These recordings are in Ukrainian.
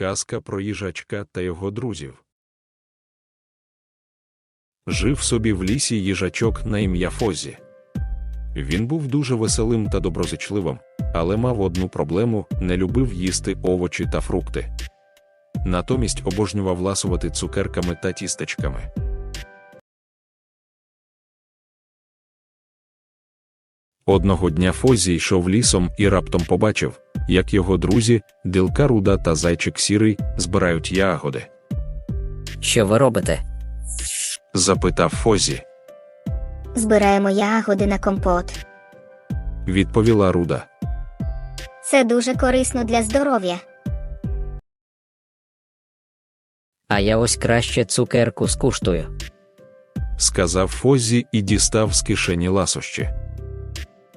Казка про їжачка та його друзів. Жив собі в лісі їжачок на ім'я Фозі. Він був дуже веселим та доброзичливим, але мав одну проблему не любив їсти овочі та фрукти. Натомість обожнював ласувати цукерками та тістечками. Одного дня Фозі йшов лісом і раптом побачив, як його друзі, дилка руда та зайчик сірий, збирають ягоди. Що ви робите? Запитав Фозі. Збираємо ягоди на компот. Відповіла руда. Це дуже корисно для здоров'я. А я ось краще цукерку скуштую. Сказав Фозі і дістав з кишені ласощі.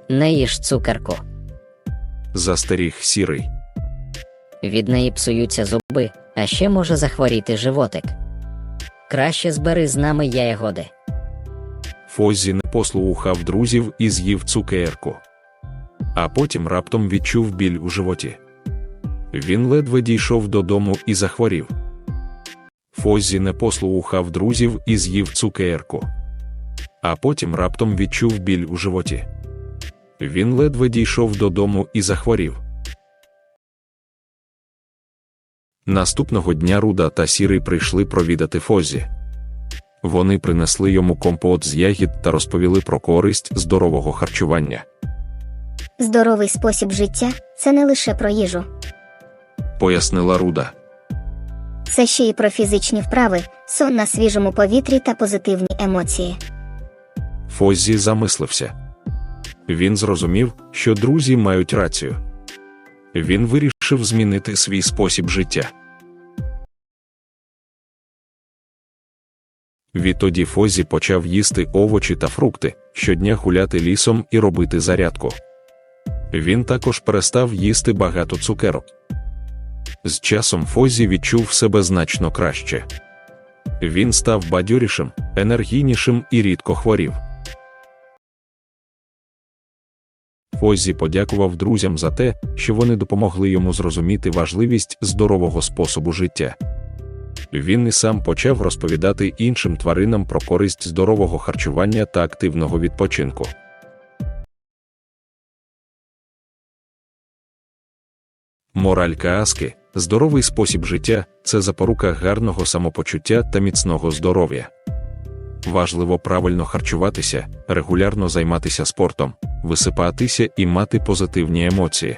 Не їж цукерку. Застеріг сірий. Від неї псуються зуби, а ще може захворіти животик. Краще збери з нами ягоди. Фозі не послухав друзів і з'їв цукерку. А потім раптом відчув біль у животі. Він ледве дійшов додому і захворів. Фозі не послухав друзів і з'їв цукерку. А потім раптом відчув біль у животі. Він ледве дійшов додому і захворів. Наступного дня Руда та Сірий прийшли провідати Фозі. Вони принесли йому компот з ягід та розповіли про користь здорового харчування. Здоровий спосіб життя це не лише про їжу, Пояснила Руда. це ще й про фізичні вправи, сон на свіжому повітрі та позитивні емоції. Фозі замислився. Він зрозумів, що друзі мають рацію. Він вирішив змінити свій спосіб життя. Відтоді Фозі почав їсти овочі та фрукти, щодня гуляти лісом і робити зарядку. Він також перестав їсти багато цукерок. З часом Фозі відчув себе значно краще. Він став бадьорішим, енергійнішим і рідко хворів. Фозі подякував друзям за те, що вони допомогли йому зрозуміти важливість здорового способу життя. Він і сам почав розповідати іншим тваринам про користь здорового харчування та активного відпочинку. Мораль казки – здоровий спосіб життя це запорука гарного самопочуття та міцного здоров'я. Важливо правильно харчуватися, регулярно займатися спортом, висипатися і мати позитивні емоції.